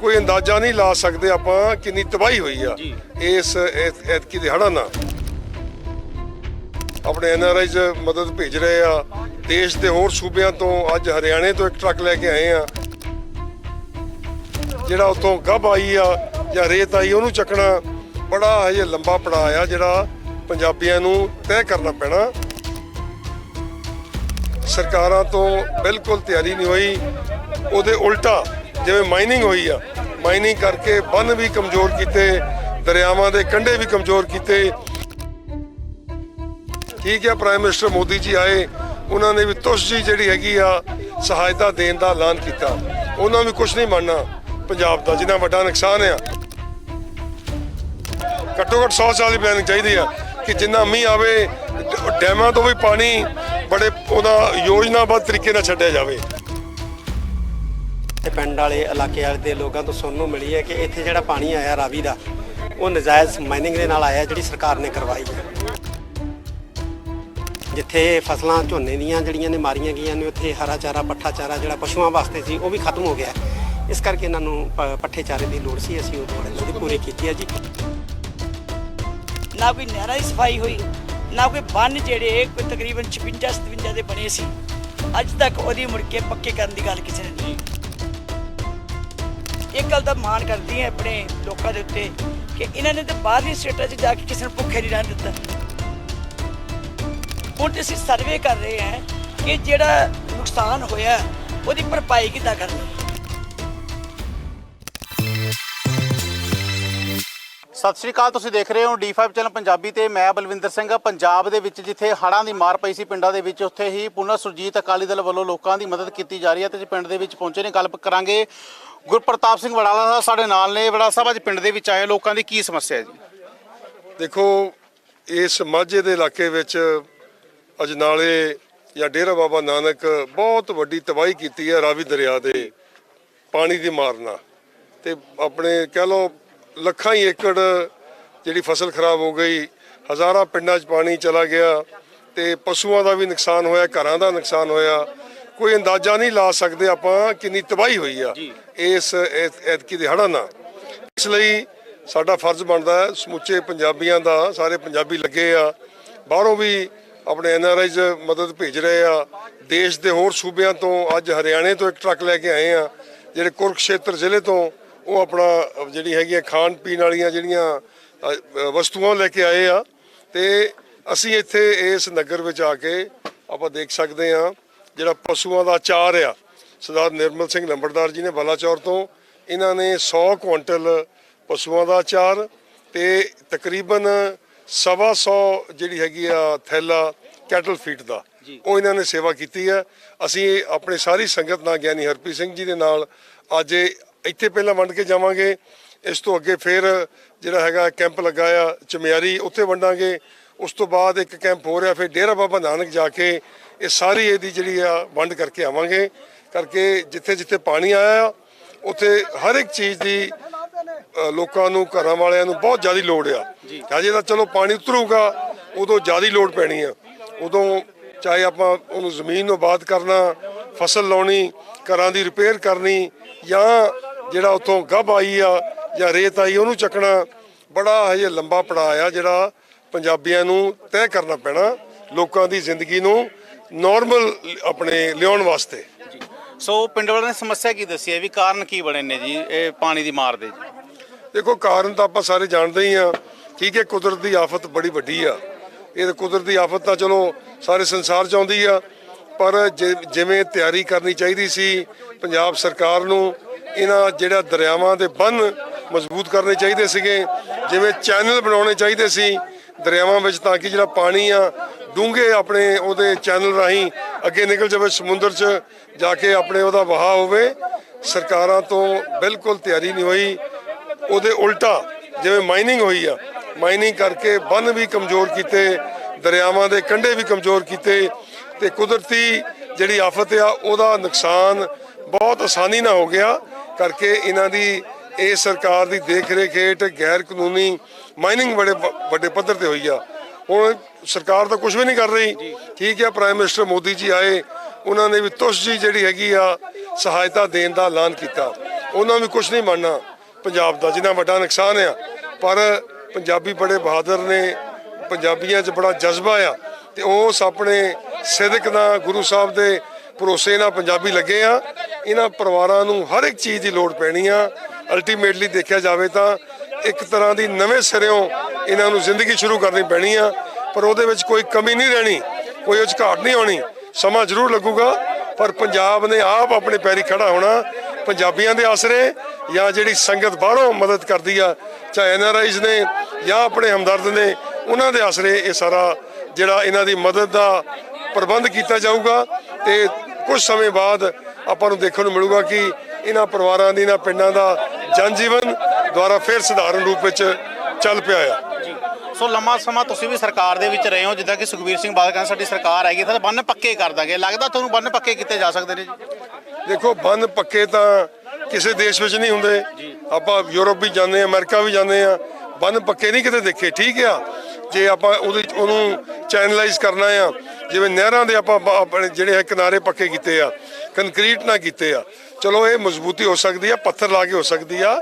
ਕੋਈ ਅੰਦਾਜ਼ਾ ਨਹੀਂ ਲਾ ਸਕਦੇ ਆਪਾਂ ਕਿੰਨੀ ਤਬਾਹੀ ਹੋਈ ਆ। ਇਸ ਐਤ- ਐਤਕੀ ਦੇ ਹੜ੍ਹਾਂ ਨਾਲ। ਆਪਣੇ ਐਨਆਰਆਈਜ਼ ਮਦਦ ਭੇਜ ਰਹੇ ਆ। ਦੇਸ਼ ਦੇ ਹੋਰ ਸੂਬਿਆਂ ਤੋਂ ਅੱਜ ਹਰਿਆਣੇ ਤੋਂ ਇੱਕ ਟਰੱਕ ਲੈ ਕੇ ਆਏ ਆ। ਜਿਹੜਾ ਉਤੋਂ ਗੱਭ ਆਈ ਆ ਜਾਂ ਰੇਤ ਆਈ ਉਹਨੂੰ ਚੱਕਣਾ ਬੜਾ ਹਜੇ ਲੰਬਾ ਪੜਾਅ ਆ ਜਿਹੜਾ ਪੰਜਾਬੀਆਂ ਨੂੰ ਤੈਅ ਕਰਨਾ ਪੈਣਾ। ਸਰਕਾਰਾਂ ਤੋਂ ਬਿਲਕੁਲ ਤਿਆਰੀ ਨਹੀਂ ਹੋਈ। ਉਹਦੇ ਉਲਟਾ ਜਿਵੇਂ ਮਾਈਨਿੰਗ ਹੋਈ ਆ ਮਾਈਨਿੰਗ ਕਰਕੇ ਬੰਨ ਵੀ ਕਮਜ਼ੋਰ ਕੀਤੇ, ਦਰਿਆਵਾਂ ਦੇ ਕੰਢੇ ਵੀ ਕਮਜ਼ੋਰ ਕੀਤੇ। ਠੀਕ ਹੈ ਪ੍ਰਾਈਮ ਮਿਨਿਸਟਰ ਮੋਦੀ ਜੀ ਆਏ, ਉਹਨਾਂ ਨੇ ਵੀ ਤੁਸ਼ ਜੀ ਜਿਹੜੀ ਹੈਗੀ ਆ, ਸਹਾਇਤਾ ਦੇਣ ਦਾ ਐਲਾਨ ਕੀਤਾ। ਉਹਨਾਂ ਵੀ ਕੁਝ ਨਹੀਂ ਮੰਨਣਾ। ਪੰਜਾਬ ਦਾ ਜਿੰਨਾ ਵੱਡਾ ਨੁਕਸਾਨ ਆ। ਘੱਟੋ ਘੱਟ 100 ਸਾਲ ਦੀ ਪਲੈਨਿੰਗ ਚਾਹੀਦੀ ਆ ਕਿ ਜਿੰਨਾ ਮੀਂਹ ਆਵੇ, ਡੈਮਾਂ ਤੋਂ ਵੀ ਪਾਣੀ ਬੜੇ ਉਹਦਾ ਯੋਜਨਾਬੱਧ ਤਰੀਕੇ ਨਾਲ ਛੱਡਿਆ ਜਾਵੇ। ਤੇ ਪਿੰਡ ਵਾਲੇ, ਇਲਾਕੇ ਵਾਲੇ ਦੇ ਲੋਕਾਂ ਤੋਂ ਸੁਣਨ ਨੂੰ ਮਿਲੀ ਹੈ ਕਿ ਇੱਥੇ ਜਿਹੜਾ ਪਾਣੀ ਆਇਆ ਰਾਵੀ ਦਾ, ਉਹ ਨਜਾਇਜ਼ ਮਾਈਨਿੰਗ ਦੇ ਨਾਲ ਆਇਆ, ਜਿਹੜੀ ਸਰਕਾਰ ਨੇ ਕਰਵਾਈ ਹੈ। ਜਿੱਥੇ ਫਸਲਾਂ ਝੋਨੇ ਦੀਆਂ ਜਿਹੜੀਆਂ ਨੇ ਮਾਰੀਆਂ ਗਈਆਂ ਨੇ, ਉੱਥੇ ਹਰਾ ਚਾਰਾ, ਪੱਠਾ ਚਾਰਾ ਜਿਹੜਾ ਪਸ਼ੂਆਂ ਵਾਸਤੇ ਸੀ, ਉਹ ਵੀ ਖਤਮ ਹੋ ਗਿਆ ਇਸ ਕਰਕੇ ਇਹਨਾਂ ਨੂੰ ਪੱਠੇ ਚਾਰੇ ਦੀ ਲੋੜ ਸੀ, ਅਸੀਂ ਉਹ ਲੋੜ ਇਹਨਾਂ ਪੂਰੀ ਕੀਤੀ ਹੈ ਜੀ। ਨਾ ਕੋਈ ਨਹਿਰਾਂ ਦੀ ਸਫ਼ਾਈ ਹੋਈ, ਨਾ ਕੋਈ ਬੰਨ ਜਿਹੜੇ ਕੋਈ ਤਕਰੀਬਨ 56 57 ਦੇ ਬਣੇ ਸੀ। ਅੱਜ ਤੱਕ ਉਹਦੀ ਮੁੜ ਕੇ ਪੱਕੇ ਕਰਨ ਦੀ ਗੱਲ ਕਿਸੇ ਨੇ ਨਹੀਂ ਇੱਕ ਗੱਲ ਦਾ ਮਾਣ ਕਰਦੀ ਹੈ ਆਪਣੇ ਲੋਕਾਂ ਦੇ ਉੱਤੇ ਕਿ ਇਹਨਾਂ ਨੇ ਤਾਂ ਬਾਹਰਲੀ ਸਟੇਟਾਂ 'ਚ ਜਾ ਕੇ ਕਿਸੇ ਨੂੰ ਭੁੱਖੇ ਨਹੀਂ ਰਹਿਣ ਦਿੱਤਾ। ਹੁਣ ਅਸੀਂ ਸਰਵੇ ਕਰ ਰਹੇ ਹਾਂ ਕਿ ਜਿਹੜਾ ਨੁਕਸਾਨ ਹੋਇਆ, ਉਹਦੀ ਭਰਪਾਈ ਕਿੱਦਾਂ ਕਰਨੀ ਸਤਿ ਸ਼੍ਰੀ ਅਕਾਲ, ਤੁਸੀਂ ਦੇਖ ਰਹੇ ਹੋ D5 ਚੈਨਲ ਪੰਜਾਬੀ ਤੇ ਮੈਂ ਬਲਵਿੰਦਰ ਸਿੰਘ, ਪੰਜਾਬ ਦੇ ਵਿੱਚ ਜਿੱਥੇ ਹੜਾਂ ਦੀ ਮਾਰ ਪਈ ਸੀ ਪਿੰਡਾਂ ਦੇ ਵਿੱਚ, ਉੱਥੇ ਹੀ ਪੁਨਰ ਸੁਰਜੀਤ ਅਕਾਲੀ ਦਲ ਵੱਲੋਂ ਲੋਕਾਂ ਦੀ ਮਦਦ ਕੀਤੀ ਜਾ ਰਹੀ ਹੈ ਤੇ ਪਿੰਡ ਦੇ ਵਿੱਚ ਪਹੁੰਚੇ ਨੇ। ਗੱਲ ਕਰਾਂਗੇ ਗੁਰਪ੍ਰਤਾਪ ਸਿੰਘ ਵੜਾਲਾ ਸਾਹਿਬ ਸਾਡੇ ਨਾਲ ਨੇ, ਵੜਾਲਾ ਸਾਹਿਬ ਅੱਜ ਪਿੰਡ ਦੇ ਵਿੱਚ ਆਏ ਲੋਕਾਂ ਦੀ ਕੀ ਸਮੱਸਿਆ ਹੈ ਜੀ? ਦੇਖੋ, ਇਸ ਮਾਝੇ ਦੇ ਇਲਾਕੇ ਵਿੱਚ ਅਜਨਾਲੇ ਜਾਂ ਡੇਰਾ ਬਾਬਾ ਨਾਨਕ ਬਹੁਤ ਵੱਡੀ ਤਬਾਹੀ ਕੀਤੀ ਹੈ ਰਾਵੀ ਦਰਿਆ ਦੇ ਪਾਣੀ ਦੀ ਮਾਰ ਨਾਲ। ਤੇ ਆਪਣੇ ਕਹਿ ਲਓ, ਲੱਖਾਂ ਹੀ ਏਕੜ ਜਿਹੜੀ ਫਸਲ ਖਰਾਬ ਹੋ ਗਈ, ਹਜ਼ਾਰਾਂ ਪਿੰਡਾਂ 'ਚ ਪਾਣੀ ਚਲਾ ਗਿਆ ਤੇ ਪਸ਼ੂਆਂ ਦਾ ਵੀ ਨੁਕਸਾਨ ਹੋਇਆ, ਘਰਾਂ ਦਾ ਨੁਕਸਾਨ ਹੋਇਆ। ਕੋਈ ਅੰਦਾਜ਼ਾ ਨਹੀਂ ਲਾ ਸਕਦੇ ਆਪਾਂ ਕਿੰਨੀ ਤਬਾਹੀ ਹੋਈ ਆ ਇਸ ਐਤ- ਐਤਕੀ ਦੇ ਹੜ੍ਹਾਂ ਨਾਲ। ਇਸ ਲਈ ਸਾਡਾ ਫਰਜ਼ ਬਣਦਾ ਹੈ ਸਮੁੱਚੇ ਪੰਜਾਬੀਆਂ ਦਾ ਸਾਰੇ ਪੰਜਾਬੀ ਲੱਗੇ ਆ। ਬਾਹਰੋਂ ਵੀ ਆਪਣੇ ਐਨਆਰਆਈਜ਼ ਮਦਦ ਭੇਜ ਰਹੇ ਆ। ਦੇਸ਼ ਦੇ ਹੋਰ ਸੂਬਿਆਂ ਤੋਂ ਅੱਜ ਹਰਿਆਣੇ ਤੋਂ ਇੱਕ ਟਰੱਕ ਲੈ ਕੇ ਆਏ ਆ। ਜਿਹੜੇ ਕੁਰਕਸ਼ੇਤਰ ਜ਼ਿਲ੍ਹੇ ਤੋਂ ਉਹ ਆਪਣਾ ਜਿਹੜੀ ਹੈਗੀਆਂ ਖਾਣ ਪੀਣ ਵਾਲੀਆਂ ਜਿਹੜੀਆਂ ਵਸਤੂਆਂ ਲੈ ਕੇ ਆਏ ਆ। ਤੇ ਅਸੀਂ ਇੱਥੇ ਇਸ ਨਗਰ ਵਿੱਚ ਆ ਕੇ ਆਪਾਂ ਦੇਖ ਸਕਦੇ ਆ। ਜਿਹੜਾ ਪਸ਼ੂਆਂ ਦਾ ਚਾਰ ਆ ਸਰਦਾਰ ਨਿਰਮਲ ਸਿੰਘ ਲੰਬੜਦਾਰ ਜੀ ਨੇ ਬਲਾਚੌਰ ਤੋਂ ਇਹਨਾਂ ਨੇ 100 ਕੁਇੰਟਲ ਪਸ਼ੂਆਂ ਦਾ ਚਾਰ ਤੇ ਤਕਰੀਬਨ ਸਵਾ ਸੌ ਜਿਹੜੀ ਹੈਗੀ ਆ ਥੈਲਾ ਕੈਟਲ ਫੀਡ ਦਾ ਉਹ ਇਹਨਾਂ ਨੇ ਸੇਵਾ ਕੀਤੀ ਹੈ ਅਸੀਂ ਆਪਣੇ ਸਾਰੀ ਸੰਗਤ ਨਾਲ ਗਿਆਨੀ ਹਰਪ੍ਰੀਤ ਸਿੰਘ ਜੀ ਦੇ ਨਾਲ ਅੱਜ ਇੱਥੇ ਪਹਿਲਾਂ ਵੰਡ ਕੇ ਜਾਵਾਂਗੇ। ਇਸ ਤੋਂ ਅੱਗੇ ਫਿਰ ਜਿਹੜਾ ਹੈਗਾ ਕੈਂਪ ਲੱਗਾ ਆ ਚਮਿਆਰੀ ਉੱਥੇ ਵੰਡਾਂਗੇ। ਉਸ ਤੋਂ ਬਾਅਦ ਇੱਕ ਕੈਂਪ ਹੋ ਰਿਹਾ ਫਿਰ ਡੇਰਾ ਬਾਬਾ ਨਾਨਕ ਜਾ ਕੇ ਇਹ ਸਾਰੀ ਇਹਦੀ ਜਿਹੜੀ ਆ ਵੰਡ ਕਰਕੇ ਆਵਾਂਗੇ ਕਰਕੇ ਜਿੱਥੇ ਜਿੱਥੇ ਪਾਣੀ ਆਇਆ ਉੱਥੇ ਹਰ ਇੱਕ ਚੀਜ਼ ਦੀ ਲੋਕਾਂ ਨੂੰ ਘਰਾਂ ਵਾਲਿਆਂ ਨੂੰ ਬਹੁਤ ਜ਼ਿਆਦਾ ਲੋੜ ਆ। ਹਜੇ ਤਾਂ ਚਲੋ ਪਾਣੀ ਉਤਰੂਗਾ ਉਦੋਂ ਜ਼ਿਆਦਾ ਲੋੜ ਪੈਣੀ ਆ। ਉਦੋਂ ਚਾਹੇ ਆਪਾਂ ਉਹਨੂੰ ਜ਼ਮੀਨ ਨੂੰ ਆਬਾਦ ਕਰਨਾ ਫਸਲ ਲਾਉਣੀ ਘਰਾਂ ਦੀ ਰਿਪੇਅਰ ਕਰਨੀ ਜਾਂ ਜਿਹੜਾ ਉਤੋਂ ਗੱਭ ਆਈ ਆ ਜਾਂ ਰੇਤ ਆਈ ਉਹਨੂੰ ਚੱਕਣਾ ਬੜਾ ਹਜੇ ਲੰਬਾ ਪੜਾਅ ਆ ਜਿਹੜਾ ਪੰਜਾਬੀਆਂ ਨੂੰ ਤੈਅ ਕਰਨਾ ਪੈਣਾ ਲੋਕਾਂ ਦੀ ਜ਼ਿੰਦਗੀ ਨੂੰ ਨਾਰਮਲ ਆਪਣੇ ਲਿਆਉਣ ਵਾਸਤੇ। ਸੋ ਪਿੰਡ ਵਾਲਿਆਂ ਨੇ ਸਮੱਸਿਆ ਕੀ ਦੱਸੀ? ਹੈ ਵੀ ਕਾਰਨ ਕੀ ਬਣੇ ਨੇ ਜੀ? ਇਹ ਪਾਣੀ ਦੀ ਮਾਰ ਦੇ ਜੀ। ਦੇਖੋ ਕਾਰਨ ਤਾਂ ਆਪਾਂ ਸਾਰੇ ਜਾਣਦੇ ਹੀ ਆ। ਠੀਕ ਹੈ ਕੁਦਰਤ ਦੀ ਆਫਤ ਬੜੀ ਵੱਡੀ ਆ। ਇਹ ਤਾਂ ਕੁਦਰਤ ਦੀ ਆਫਤ ਤਾਂ ਚਲੋ ਸਾਰੇ ਸੰਸਾਰ 'ਚ ਆਉਂਦੀ ਆ। ਪਰ ਜਿ- ਜਿਵੇਂ ਤਿਆਰੀ ਕਰਨੀ ਚਾਹੀਦੀ ਸੀ ਪੰਜਾਬ ਸਰਕਾਰ ਨੂੰ ਇਹਨਾਂ ਜਿਹੜਾ ਦਰਿਆਵਾਂ ਦੇ ਬੰਨ ਮਜ਼ਬੂਤ ਕਰਨੇ ਚਾਹੀਦੇ ਸੀਗੇ ਜਿਵੇਂ ਚੈਨਲ ਬਣਾਉਣੇ ਚਾਹੀਦੇ ਸੀ ਦਰਿਆਵਾਂ ਵਿੱਚ ਤਾਂ ਕਿ ਜਿਹੜਾ ਪਾਣੀ ਆ ਡੂੰਘੇ ਆਪਣੇ ਉਹਦੇ ਚੈਨਲ ਰਾਹੀਂ ਅੱਗੇ ਨਿਕਲ ਜਾਵੇ, ਸਮੁੰਦਰ 'ਚ ਜਾ ਕੇ ਆਪਣੇ ਉਹਦਾ ਵਹਾਅ ਹੋਵੇ। ਸਰਕਾਰਾਂ ਤੋਂ ਬਿਲਕੁਲ ਤਿਆਰੀ ਨਹੀਂ ਹੋਈ। ਉਹਦੇ ਉਲਟਾ ਜਿਵੇਂ ਮਾਈਨਿੰਗ ਹੋਈ ਆ, ਮਾਈਨਿੰਗ ਕਰਕੇ ਬੰਨ ਵੀ ਕਮਜ਼ੋਰ ਕੀਤੇ, ਦਰਿਆਵਾਂ ਦੇ ਕੰਢੇ ਵੀ ਕਮਜ਼ੋਰ ਕੀਤੇ ਤੇ ਕੁਦਰਤੀ ਜਿਹੜੀ ਆਫਤ ਆ, ਉਹਦਾ ਨੁਕਸਾਨ ਬਹੁਤ ਆਸਾਨੀ ਨਾਲ ਹੋ ਗਿਆ। ਕਰਕੇ ਇਹਨਾਂ ਦੀ ਇਹ ਸਰਕਾਰ ਦੀ ਦੇਖ ਰੇਖ ਹੇਠ ਗੈਰ ਕਾਨੂੰਨੀ ਮਾਈਨਿੰਗ ਬੜੇ ਵੱਡੇ ਪੱਧਰ ਤੇ ਹੋਈ ਆ। ਹੁਣ ਸਰਕਾਰ ਤਾਂ ਕੁਝ ਵੀ ਨਹੀਂ ਕਰ ਰਹੀ। ਠੀਕ ਹੈ ਪ੍ਰਾਈਮ ਮਿਨਿਸਟਰ ਮੋਦੀ ਜੀ ਆਏ, ਉਹਨਾਂ ਨੇ ਵੀ ਤੁਸ਼ ਜੀ ਜਿਹੜੀ ਹੈਗੀ ਆ ਸਹਾਇਤਾ ਦੇਣ ਦਾ ਐਲਾਨ ਕੀਤਾ। ਉਹਨਾਂ ਵੀ ਕੁਝ ਨਹੀਂ ਮੰਨਣਾ। ਪੰਜਾਬ ਦਾ ਜਿੰਨਾ ਵੱਡਾ ਨੁਕਸਾਨ ਆ, ਪਰ ਪੰਜਾਬੀ ਬੜੇ ਬਹਾਦਰ ਨੇ, ਪੰਜਾਬੀਆਂ 'ਚ ਬੜਾ ਜਜ਼ਬਾ ਆ ਤੇ ਉਸ ਆਪਣੇ ਸਿਦਕ ਨਾਲ, ਗੁਰੂ ਸਾਹਿਬ ਦੇ ਭਰੋਸੇ ਨਾਲ ਪੰਜਾਬੀ ਲੱਗੇ ਆ। ਇਹਨਾਂ ਪਰਿਵਾਰਾਂ ਨੂੰ ਹਰ ਇੱਕ ਚੀਜ਼ ਦੀ ਲੋੜ ਪੈਣੀ ਆ। ਅਲਟੀਮੇਟਲੀ ਦੇਖਿਆ ਜਾਵੇ ਤਾਂ ਇੱਕ ਤਰ੍ਹਾਂ ਦੀ ਨਵੇਂ ਸਿਰਿਓਂ ਇਹਨਾਂ ਨੂੰ ਜ਼ਿੰਦਗੀ ਸ਼ੁਰੂ ਕਰਨੀ ਪੈਣੀ ਆ, ਪਰ ਉਹਦੇ ਵਿੱਚ ਕੋਈ ਕਮੀ ਨਹੀਂ ਰਹਿਣੀ, ਕੋਈ ਉਹ ਘਾਟ ਨਹੀਂ ਆਉਣੀ। ਸਮਾਂ ਜ਼ਰੂਰ ਲੱਗੂਗਾ, ਪਰ ਪੰਜਾਬ ਨੇ ਆਪ ਆਪਣੇ ਪੈਰੀ ਖੜਾ ਹੋਣਾ, ਪੰਜਾਬੀਆਂ ਦੇ ਆਸਰੇ ਜਾਂ ਜਿਹੜੀ ਸੰਗਤ ਬਾਹਰੋਂ ਮਦਦ ਕਰਦੀ ਆ, ਚਾਹੇ ਐਨਆਰਆਈਜ਼ ਨੇ ਜਾਂ ਆਪਣੇ ਹਮਦਰਦ ਨੇ, ਉਹਨਾਂ ਦੇ ਆਸਰੇ ਇਹ ਸਾਰਾ ਜਿਹੜਾ ਇਹਨਾਂ ਦੀ ਮਦਦ ਦਾ ਪ੍ਰਬੰਧ ਕੀਤਾ ਜਾਊਗਾ ਤੇ ਕੁਝ ਸਮੇਂ ਬਾਅਦ ਆਪਾਂ ਨੂੰ ਦੇਖਣ ਨੂੰ ਮਿਲੂਗਾ ਕਿ ਇਹਨਾਂ ਪਰਿਵਾਰਾਂ ਦੀ, ਇਹਨਾਂ ਪਿੰਡਾਂ ਦਾ ਜਨ ਜੀਵਨ ਦੁਆਰਾ ਫਿਰ ਸਧਾਰਨ ਰੂਪ ਵਿੱਚ ਚੱਲ ਪਿਆ ਆ। ਸੋ ਲੰਮਾ ਸਮਾਂ ਤੁਸੀਂ ਵੀ ਸਰਕਾਰ ਦੇ ਵਿੱਚ ਰਹੇ ਹੋ ਜਿੱਦਾਂ ਕਿ ਸੁਖਬੀਰ ਸਿੰਘ ਬਾਦਲ ਕਹਿੰਦੇ ਸਾਡੀ ਸਰਕਾਰ ਹੈਗੀ ਤਾਂ ਬੰਨ ਪੱਕੇ ਕਰ ਦਾਂਗੇ। ਲੱਗਦਾ ਤੁਹਾਨੂੰ ਬੰਨ ਪੱਕੇ ਕੀਤੇ ਜਾ ਸਕਦੇ ਨੇ ਜੀ? ਦੇਖੋ ਬੰਨ ਪੱਕੇ ਤਾਂ ਕਿਸੇ ਦੇਸ਼ ਵਿੱਚ ਨਹੀਂ ਹੁੰਦੇ। ਆਪਾਂ ਯੂਰਪ ਵੀ ਜਾਂਦੇ ਆ ਅਮਰੀਕਾ ਵੀ ਜਾਂਦੇ ਆ ਬੰਨ ਪੱਕੇ ਨਹੀਂ ਕਿਤੇ ਦੇਖੇ ਠੀਕ ਆ? ਜੇ ਆਪਾਂ ਉਹਦੇ ਉਹਨੂੰ ਚੈਨਲਾਈਜ਼ ਕਰਨਾ ਆ ਜਿਵੇਂ ਨਹਿਰਾਂ ਦੇ ਆਪਾਂ ਆਪਣੇ ਜਿਹੜੇ ਹੈ ਕਿਨਾਰੇ ਪੱਕੇ ਕੀਤੇ ਆ ਕੰਕਰੀਟ ਨਾ ਕੀਤੇ ਆ। ਚਲੋ ਇਹ ਮਜ਼ਬੂਤੀ ਹੋ ਸਕਦੀ ਆ ਪੱਥਰ ਲਾ ਕੇ ਹੋ ਸਕਦੀ ਆ।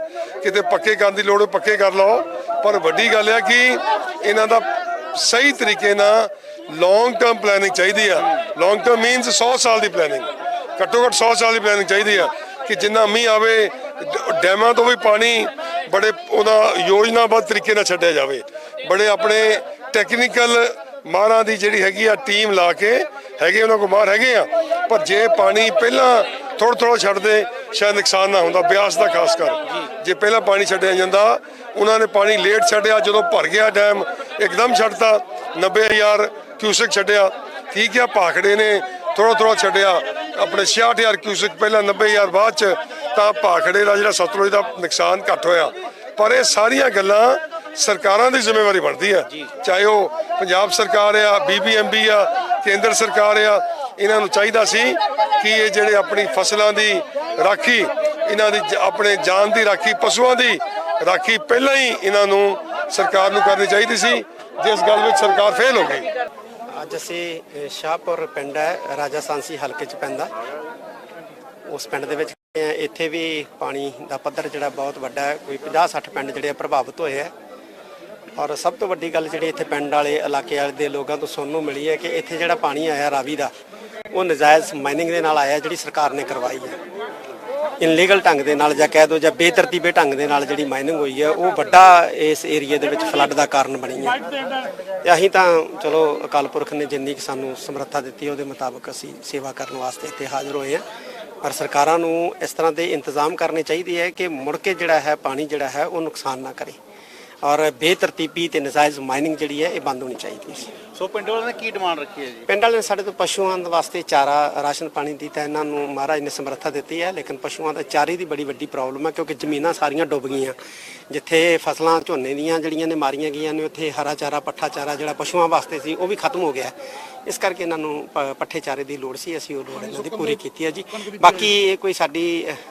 ਕਿਤੇ ਪੱਕੇ ਕਰਨ ਦੀ ਲੋੜ ਪੱਕੇ ਕਰ ਲਓ। ਪਰ ਵੱਡੀ ਗੱਲ ਹੈ ਕਿ ਇਹਨਾਂ ਦਾ ਸਹੀ ਤਰੀਕੇ ਨਾਲ ਲੌਂਗ ਟਰਮ ਪਲੈਨਿੰਗ ਚਾਹੀਦੀ ਆ। ਲੌਂਗ ਟਰਮ ਮੀਨਸ 100 ਸਾਲ ਦੀ ਪਲੈਨਿੰਗ ਘੱਟੋ ਘੱਟ 100 ਸਾਲ ਦੀ ਪਲੈਨਿੰਗ ਚਾਹੀਦੀ ਆ ਕਿ ਜਿੰਨਾ ਮੀਂਹ ਆਵੇ, ਡੈਮਾਂ ਤੋਂ ਵੀ ਪਾਣੀ, ਬੜੇ ਉਹਦਾ ਯੋਜਨਾਬੱਧ ਤਰੀਕੇ ਨਾਲ ਛੱਡਿਆ ਜਾਵੇ। ਬੜੇ ਆਪਣੇ ਟੈਕਨੀਕਲ ਮਾਰਾਂ ਦੀ ਜਿਹੜੀ ਹੈਗੀ ਆ ਟੀਮ ਲਾ ਕੇ ਹੈਗੇ, ਉਹਨਾਂ ਕੋਲ ਮਾਰ ਹੈਗੇ ਆ। ਪਰ ਜੇ ਪਾਣੀ ਪਹਿਲਾਂ ਥੋੜਾ ਥੋੜਾ ਛੱਡਦੇ ਸ਼ਾਇਦ ਨੁਕਸਾਨ ਨਾ ਹੁੰਦਾ। ਬਿਆਸ ਦਾ ਖਾਸ ਕਰ। ਜੇ ਪਹਿਲਾਂ ਪਾਣੀ ਛੱਡਿਆ ਜਾਂਦਾ ਉਹਨਾਂ ਨੇ ਪਾਣੀ ਲੇਟ ਛੱਡਿਆ ਜਦੋਂ ਭਰ ਗਿਆ ਡੈਮ ਇੱਕਦਮ ਛੱਡਤਾ 90000 ਕਿਊਸਕ ਛੱਡਿਆ। ਠੀਕ ਆ ਭਾਖੜੇ ਨੇ ਥੋੜਾ ਥੋੜਾ ਛੱਡਿਆ। ਆਪਣੇ 66000 ਕਿਊਸਕ ਪਹਿਲਾਂ 90000 ਬਾਅਦ ਚ ਤਾਂ ਭਾਖੜੇ ਦਾ ਜਿਹੜਾ ਸਤਲੁਜ ਦਾ ਨੁਕਸਾਨ ਘੱਟ ਹੋਇਆ। ਪਰ ਇਹ ਸਾਰੀਆਂ ਗੱਲਾਂ ਸਰਕਾਰਾਂ ਦੀ ਜ਼ਿੰਮੇਵਾਰੀ ਬਣਦੀ ਆ। ਚਾਹੇ ਉਹ ਪੰਜਾਬ ਸਰਕਾਰ ਆ ਬੀਬੀਐਮਬੀ ਆ ਕੇਂਦਰ ਸਰਕਾਰ ਆ ਇਹਨਾਂ ਨੂੰ ਚਾਹੀਦਾ ਸੀ ਕਿ ਇਹ ਜਿਹੜੇ ਆਪਣੀ ਫਸਲਾਂ ਦੀ ਰਾਖੀ ਇਹਨਾਂ ਦੀ ਆਪਣੇ ਜਾਨ ਦੀ ਰਾਖੀ ਪਸ਼ੂਆਂ ਦੀ ਰਾਖੀ ਪਹਿਲਾਂ ਹੀ ਇਹਨਾਂ ਨੂੰ ਸਰਕਾਰ ਨੂੰ ਕਰਨੀ ਚਾਹੀਦੀ ਸੀ, ਜਿਸ ਗੱਲ ਵਿੱਚ ਸਰਕਾਰ ਫੇਲ ਹੋ ਗਈ। ਅੱਜ ਅਸੀਂ ਸ਼ਾਹਪੁਰ ਪਿੰਡ ਹੈ, ਰਾਜਾ ਸਾਂਸੀ ਹਲਕੇ ਚ ਪੈਂਦਾ। ਉਸ ਪਿੰਡ ਦੇ ਵਿੱਚ ਇੱਥੇ ਵੀ ਪਾਣੀ ਦਾ ਪੱਧਰ ਜਿਹੜਾ ਬਹੁਤ ਵੱਡਾ ਹੈ। ਕੋਈ 50 60 ਪਿੰਡ ਜਿਹੜੇ ਪ੍ਰਭਾਵਿਤ ਹੋਏ ਆ ਔਰ ਸਭ ਤੋਂ ਵੱਡੀ ਗੱਲ ਜਿਹੜੀ ਇੱਥੇ ਪਿੰਡ ਵਾਲੇ ਇਲਾਕੇ ਵਾਲੇ ਦੇ ਲੋਕਾਂ ਤੋਂ ਸੁਣਨ ਨੂੰ ਮਿਲੀ ਹੈ ਕਿ ਇੱਥੇ ਜਿਹੜਾ ਪਾਣੀ ਆਇਆ ਰਾਵੀ ਦਾ, ਉਹ ਨਜਾਇਜ਼ ਮਾਈਨਿੰਗ ਦੇ ਨਾਲ ਆਇਆ, ਜਿਹੜੀ ਸਰਕਾਰ ਨੇ ਕਰਵਾਈ ਹੈ। ਇਨਲੀਗਲ ਢੰਗ ਦੇ ਨਾਲ ਜਾਂ ਕਹਿ ਦੋ ਜਾਂ ਬੇਤਰਤੀਬੇ ਢੰਗ ਦੇ ਨਾਲ ਜਿਹੜੀ ਮਾਈਨਿੰਗ ਹੋਈ ਹੈ, ਉਹ ਵੱਡਾ ਇਸ ਏਰੀਆ ਦੇ ਵਿੱਚ ਫਲੱਡ ਦਾ ਕਾਰਨ ਬਣੀ ਹੈ। ਤੇ ਅਸੀਂ ਤਾਂ ਚਲੋ ਅਕਾਲ ਪੁਰਖ ਨੇ ਜਿੰਨੀ ਕਿ ਸਾਨੂੰ ਸਮਰੱਥਾ ਦਿੱਤੀ, ਉਹਦੇ ਮੁਤਾਬਕ ਅਸੀਂ ਸੇਵਾ ਕਰਨ ਵਾਸਤੇ ਇੱਥੇ ਹਾਜ਼ਰ ਹੋਏ ਹਾਂ। ਪਰ ਸਰਕਾਰਾਂ ਨੂੰ ਇਸ ਤਰ੍ਹਾਂ ਦੇ ਇੰਤਜ਼ਾਮ ਕਰਨੇ ਚਾਹੀਦੇ ਹੈ ਕਿ ਮੁੜ ਕੇ ਜਿਹੜਾ ਹੈ, ਪਾਣੀ ਜਿਹੜਾ ਹੈ, ਉਹ ਨੁਕਸਾਨ ਨਾ ਕਰੇ। ਔਰ ਬੇਤਰਤੀਬੀ ਤੇ ਨਜਾਇਜ਼ ਮਾਈਨਿੰਗ ਜਿਹੜੀ ਹੈ, ਇਹ ਬੰਦ ਹੋਣੀ ਚਾਹੀਦੀ ਹੈ। ਸੋ ਪਿੰਡ ਵਾਲਿਆਂ ਨੇ ਕੀ ਡਿਮਾਂਡ ਰੱਖੀ ਹੈ ਜੀ? ਪਿੰਡ ਵਾਲੇ ਨੇ ਸਾਡੇ ਤੋਂ ਪਸ਼ੂਆਂ ਦੇ ਵਾਸਤੇ ਚਾਰਾ, ਰਾਸ਼ਨ ਪਾਣੀ ਦੀ ਤਾਂ ਇਹਨਾਂ ਨੂੰ ਮਹਾਰਾਜ ਨੇ ਸਮਰੱਥਾ ਦਿੱਤੀ ਹੈ, ਲੇਕਿਨ ਪਸ਼ੂਆਂ ਦਾ ਚਾਰੇ ਦੀ ਬੜੀ ਵੱਡੀ ਪ੍ਰੋਬਲਮ ਹੈ, ਕਿਉਂਕਿ ਜ਼ਮੀਨਾਂ ਸਾਰੀਆਂ ਡੁੱਬ ਗਈਆਂ। ਜਿੱਥੇ ਫਸਲਾਂ ਝੋਨੇ ਦੀਆਂ ਜਿਹੜੀਆਂ ਨੇ ਮਾਰੀਆਂ ਗਈਆਂ ਨੇ, ਉੱਥੇ ਹਰਾ ਚਾਰਾ, ਪੱਠਾ ਚਾਰਾ ਜਿਹੜਾ ਪਸ਼ੂਆਂ ਵਾਸਤੇ ਸੀ, ਉਹ ਵੀ ਖਤਮ ਹੋ ਗਿਆ। ਇਸ ਕਰਕੇ ਇਹਨਾਂ ਨੂੰ ਪ- ਪੱਠੇ ਚਾਰੇ ਦੀ ਲੋੜ ਸੀ ਅਸੀਂ ਉਹ ਲੋੜ ਇਹਨਾਂ ਦੀ ਪੂਰੀ ਕੀਤੀ ਹੈ ਜੀ। ਬਾਕੀ ਇਹ ਕੋਈ ਸਾਡੀ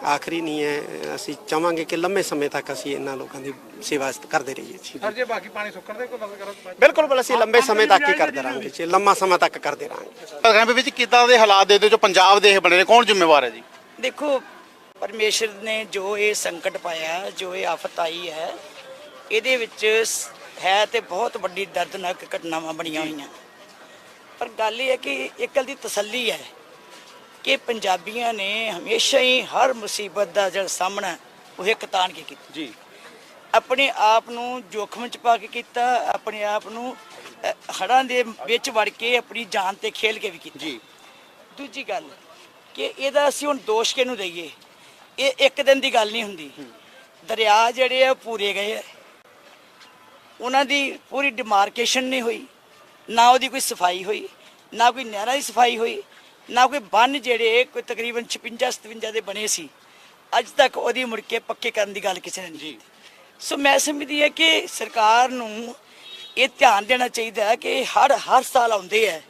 ਆਖਰੀ ਨਹੀਂ ਹੈ। ਅਸੀਂ ਚਾਹਾਂਗੇ ਕਿ ਲੰਮੇ ਸਮੇਂ ਤੱਕ ਅਸੀਂ ਇਹਨਾਂ ਲੋਕਾਂ ਦੀ ਸੇਵਾ ਕਰਦੇ ਰਹੀਏ ਜੀ। ਸਰ ਜੇ ਬਾਕੀ ਪਾਣੀ ਸੁੱਕਣ ਦੇ ਕੋਈ ਗੱਲ ਕਰੋ ਬਿਲਕੁਲ ਬਿਲਕੁਲ ਅਸੀਂ ਲੰਬੇ ਸਮੇਂ ਤੱਕ ਹੀ ਕਰਦੇ ਰਹਾਂਗੇ ਜੀ। ਲੰਮਾ ਸਮਾਂ ਤੱਕ ਕਰਦੇ ਰਹਾਂਗੇ ਕਹਿੰਦੇ ਵਿੱਚ ਕਿੱਦਾਂ ਦੇ ਹਾਲਾਤ ਦੇ ਜੋ ਪੰਜਾਬ ਦੇ ਇਹ ਬਣੇ ਨੇ ਕੌਣ ਜ਼ਿੰਮੇਵਾਰ ਹੈ ਜੀ? ਦੇਖੋ ਪਰਮੇਸ਼ਰ ਨੇ ਜੋ ਇਹ ਸੰਕਟ ਪਾਇਆ ਜੋ ਇਹ ਆਫਤ ਆਈ ਹੈ ਇਹਦੇ ਵਿੱਚ ਸ- ਹੈ ਤੇ ਬਹੁਤ ਵੱਡੀ ਦਰਦਨਾਕ ਘਟਨਾਵਾਂ ਬਣੀਆਂ ਹੋਈਆਂ। ਪਰ ਗੱਲ ਇਹ ਹੈ ਕਿ ਇੱਕ ਗੱਲ ਦੀ ਤਸੱਲੀ ਹੈ ਕਿ ਪੰਜਾਬੀਆਂ ਨੇ ਹਮੇਸ਼ਾ ਹੀ ਹਰ ਮੁਸੀਬਤ ਦਾ ਜਿਹੜਾ ਸਾਹਮਣਾ ਉਹ ਇੱਕ ਤਾਣ ਕੇ ਕੀਤਾ। ਜੀ। ਆਪਣੇ ਆਪ ਨੂੰ ਜੋਖਮ ਚ ਪਾ ਕੇ ਕੀਤਾ ਆਪਣੇ ਆਪ ਨੂੰ ਅ, ਹੜ੍ਹਾਂ ਦੇ ਵਿੱਚ ਵੜ ਕੇ ਆਪਣੀ ਜਾਨ ਤੇ ਖੇਲ ਕੇ ਵੀ ਕੀਤਾ। ਜੀ। ਦੂਜੀ ਗੱਲ ਕਿ ਇਹਦਾ ਅਸੀਂ ਹੁਣ ਦੋਸ਼ ਕਿਹਨੂੰ ਦਈਏ? ਇਹ ਇੱਕ ਦਿਨ ਦੀ ਗੱਲ ਨਹੀਂ ਹੁੰਦੀ। ਦਰਿਆ ਜਿਹੜੇ ਆ ਪੂਰੇ ਗਏ ਉਹਨਾਂ ਦੀ ਪੂਰੀ ਡਿਮਾਰਕੇਸ਼ਨ ਨਹੀਂ ਹੋਈ। ਨਾ ਉਹਦੀ ਕੋਈ ਸਫ਼ਾਈ ਹੋਈ ਨਾ ਕੋਈ ਨਹਿਰਾਂ ਦੀ ਸਫ਼ਾਈ ਹੋਈ ਨਾ ਕੋਈ ਬੰਨ ਜਿਹੜੇ ਕੋਈ ਤਕਰੀਬਨ 56 57 ਦੇ ਬਣੇ ਸੀ। ਅੱਜ ਤੱਕ ਉਹਦੀ ਮੁੜ ਕੇ ਪੱਕੇ ਕਰਨ ਦੀ ਗੱਲ ਕਿਸੇ ਨੇ ਨਹੀਂ ਕੀਤੀ। ਸੋ ਮੈਂ ਸਮਝਦੀ ਹਾਂ ਕਿ ਸਰਕਾਰ ਨੂੰ ਇਹ ਧਿਆਨ ਦੇਣਾ ਚਾਹੀਦਾ ਹੈ ਕਿ ਹੜ ਹਰ ਸਾਲ ਆਉਂਦੇ ਹੈ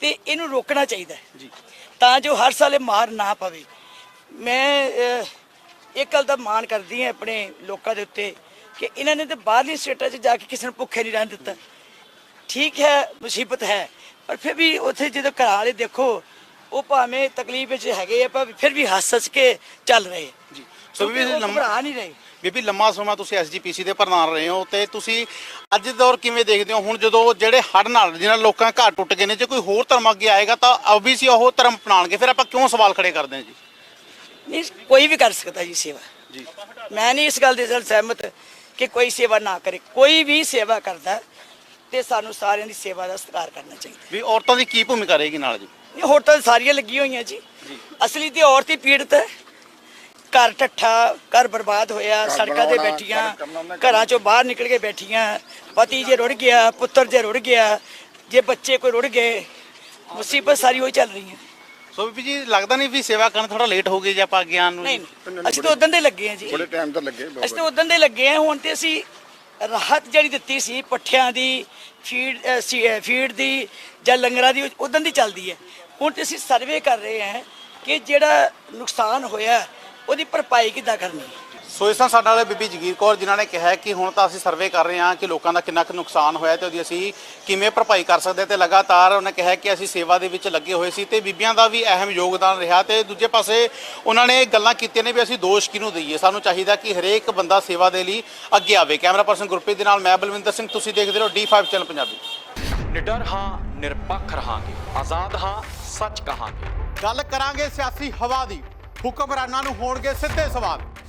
ਤੇ ਇਹਨੂੰ ਰੋਕਣਾ ਚਾਹੀਦਾ ਹੈ। ਜੀ। ਤਾਂ ਜੋ ਹਰ ਸਾਲ ਇਹ ਮਾਰ ਨਾ ਪਵੇ। ਮੈਂ ਇੱਕ ਗੱਲ ਦਾ ਮਾਣ ਕਰਦੀ ਹਾਂ ਆਪਣੇ ਲੋਕਾਂ ਦੇ ਉੱਤੇ ਕਿ ਇਹਨਾਂ ਨੇ ਤੇ ਬਾਹਰਲੀ ਸਟੇਟਾਂ 'ਚ ਜਾ ਕੇ ਕਿਸੇ ਨੂੰ ਭੁੱਖੇ ਨਹੀਂ ਰਹਿਣ ਦਿੱਤਾ। ਠੀਕ ਹੈ ਮੁਸੀਬਤ ਹੈ। ਪਰ ਫਿਰ ਵੀ ਉੱਥੇ ਜਦੋਂ ਘਰਾਂ ਵਾਲੇ ਦੇਖੋ ਉਹ ਭਾਵੇਂ ਤਕਲੀਫ ਵਿੱਚ ਹੈਗੇ ਆ ਪਰ ਫਿਰ ਵੀ ਹੱਸ ਹੱਸ ਕੇ ਚੱਲ ਰਹੇ। ਜੀ। ਸੋ ਵੀ ਲੰਮਾ ਨਹੀਂ ਰਹੇ। ਬੀਬੀ ਲੰਮਾ ਸਮਾਂ ਤੁਸੀਂ ਐਸਜੀਪੀਸੀ ਦੇ ਪ੍ਰਧਾਨ ਰਹੇ ਹੋ ਤੇ ਤੁਸੀਂ ਅੱਜ ਦੌਰ ਕਿਵੇਂ ਦੇਖਦੇ ਹੋ? ਹੁਣ ਜਦੋਂ ਜਿਹੜੇ ਹੜ੍ਹ ਨਾਲ ਜਿਹਨਾਂ ਲੋਕਾਂ ਘਰ ਟੁੱਟ ਗਏ ਨੇ ਜੇ ਕੋਈ ਹੋਰ ਧਰਮ ਅੱਗੇ ਆਏਗਾ ਤਾਂ ਓਬੀਸੀ ਉਹ ਧਰਮ ਅਪਣਾਣਗੇ ਫਿਰ ਆਪਾਂ ਕਿਉਂ ਸਵਾਲ ਖੜੇ ਕਰਦੇ ਹਾਂ ਜੀ? ਨਹੀਂ ਕੋਈ ਵੀ ਕਰ ਸਕਦਾ ਜੀ ਸੇਵਾ। ਜੀ। ਮੈਂ ਨਹੀਂ ਇਸ ਗੱਲ ਦੇ ਨਾਲ ਸਹਿਮਤ ਕਿ ਕੋਈ ਸੇਵਾ ਨਾ ਕਰੇ। ਕੋਈ ਵੀ ਸੇਵਾ ਕਰਦਾ ਤੇ ਸਾਨੂੰ ਸਾਰਿਆਂ ਦੀ ਸੇਵਾ ਦਾ ਸਤਿਕਾਰ ਕਰਨਾ ਚਾਹੀਦਾ। ਵੀ ਔਰਤਾਂ ਦੀ ਕੀ ਭੂਮਿਕਾ ਰਹੇਗੀ ਨਾਲ ਜੀ? ਇਹ ਹੋਰ ਤਾਂ ਸਾਰੀਆਂ ਲੱਗੀਆਂ ਹੋਈਆਂ ਜੀ। ਅਸਲੀ ਤੇ ਔਰਤ ਹੀ ਪੀੜਤ ਹੈ। ਘਰ ਠੱਠਾ ਘਰ ਬਰਬਾਦ ਹੋਇਆ ਸੜਕਾਂ ਤੇ ਬੈਠੀਆਂ ਘਰਾਂ ਚੋਂ ਬਾਹਰ ਨਿਕਲ ਕੇ ਬੈਠੀਆਂ ਪਤੀ ਜੇ ਰੁੜ ਗਿਆ ਪੁੱਤਰ ਜੇ ਰੁੜ ਗਿਆ ਜੇ ਬੱਚੇ ਕੋਈ ਰੁੜ ਗਏ ਮੁਸੀਬਤ ਸਾਰੀ ਹੋਈ ਚੱਲ ਰਹੀ ਹੈ ਸੋ ਬੀਬੀ ਜੀ ਲੱਗਦਾ ਨਹੀਂ ਵੀ ਸੇਵਾ ਕਰਨ ਥੋੜਾ ਲੇਟ ਹੋ ਗਏ ਜੇ ਆਪਾਂ ਅੱਗੇ ਆਉਣ ਨੂੰ ਨਹੀਂ ਅਸੀਂ ਤਾਂ ਉਦੋਂ ਦੇ ਲੱਗੇ ਹਾਂ ਜੀ। ਬੜੇ ਟਾਈਮ ਤੋਂ ਲੱਗੇ ਅਸੀਂ ਤਾਂ ਉਦੋਂ ਦੇ ਲੱਗੇ ਆ ਹੁਣ ਤੇ ਅਸੀਂ ਰਾਹਤ ਜਿਹੜੀ ਦਿੱਤੀ ਸੀ ਪੱਠਿਆਂ ਦੀ, ਫੀਡ ਸੀ- ਫੀਡ ਦੀ ਜਾਂ ਲੰਗਰਾਂ ਦੀ ਉਦੋਂ ਦੀ ਚੱਲਦੀ ਹੈ। ਹੁਣ ਤੇ ਅਸੀਂ ਸਰਵੇ ਕਰ ਰਹੇ ਹਾਂ ਕਿ ਜਿਹੜਾ ਨੁਕਸਾਨ ਹੋਇਆ, ਉਹਦੀ ਭਰਪਾਈ ਕਿੱਦਾਂ ਕਰਨੀ ਹੈ? ਸੋ ਇਸ ਤਰ੍ਹਾਂ ਸਾਡੇ ਨਾਲ ਬੀਬੀ ਜਗੀਰ ਕੌਰ ਜਿਨ੍ਹਾਂ ਨੇ ਕਿਹਾ ਕਿ ਹੁਣ ਤਾਂ ਅਸੀਂ ਸਰਵੇ ਕਰ ਰਹੇ ਹਾਂ ਕਿ ਲੋਕਾਂ ਦਾ ਕਿੰਨਾ ਕੁ ਨੁਕਸਾਨ ਹੋਇਆ ਤੇ ਉਹਦੀ ਅਸੀਂ ਕਿਵੇਂ ਭਰਪਾਈ ਕਰ ਸਕਦੇ ਹਾਂ ਤੇ ਲਗਾਤਾਰ ਉਹਨੇ ਕਿਹਾ ਕਿ ਅਸੀਂ ਸੇਵਾ ਦੇ ਵਿੱਚ ਲੱਗੇ ਹੋਏ ਸੀ ਤੇ ਬੀਬੀਆਂ ਦਾ ਵੀ ਅਹਿਮ ਯੋਗਦਾਨ ਰਿਹਾ ਤੇ ਦੂਜੇ ਪਾਸੇ ਉਹਨਾਂ ਨੇ ਗੱਲਾਂ ਕੀਤੀਆਂ ਨੇ ਵੀ ਅਸੀਂ ਦੋਸ਼ ਕਿਹਨੂੰ ਦਈਏ? ਸਾਨੂੰ ਚਾਹੀਦਾ ਕਿ ਹਰੇਕ ਬੰਦਾ ਸੇਵਾ ਦੇ ਲਈ ਅੱਗੇ ਆਵੇ। ਕੈਮਰਾ ਪਰਸਨ ਗੁਰਪ੍ਰੀਤ ਦੇ ਨਾਲ ਮੈਂ ਬਲਵਿੰਦਰ ਸਿੰਘ ਤੁਸੀਂ ਦੇਖਦੇ ਰਹੋ D5 ਚੈਨਲ ਪੰਜਾਬੀ। ਨਿਡਰ ਹਾਂ ਨਿਰਪੱਖ ਰਹਾਂਗੇ। ਆਜ਼ਾਦ ਹਾਂ ਸੱਚ ਕਹਾਂਗੇ। ਗੱਲ ਕਰਾਂਗੇ ਸਿਆਸੀ ਹਵਾ ਦੀ। ਹੁਕਮਰਾਨਾਂ ਨੂੰ ਹੋਣਗੇ ਸਿੱਧੇ ਸਵਾਲ।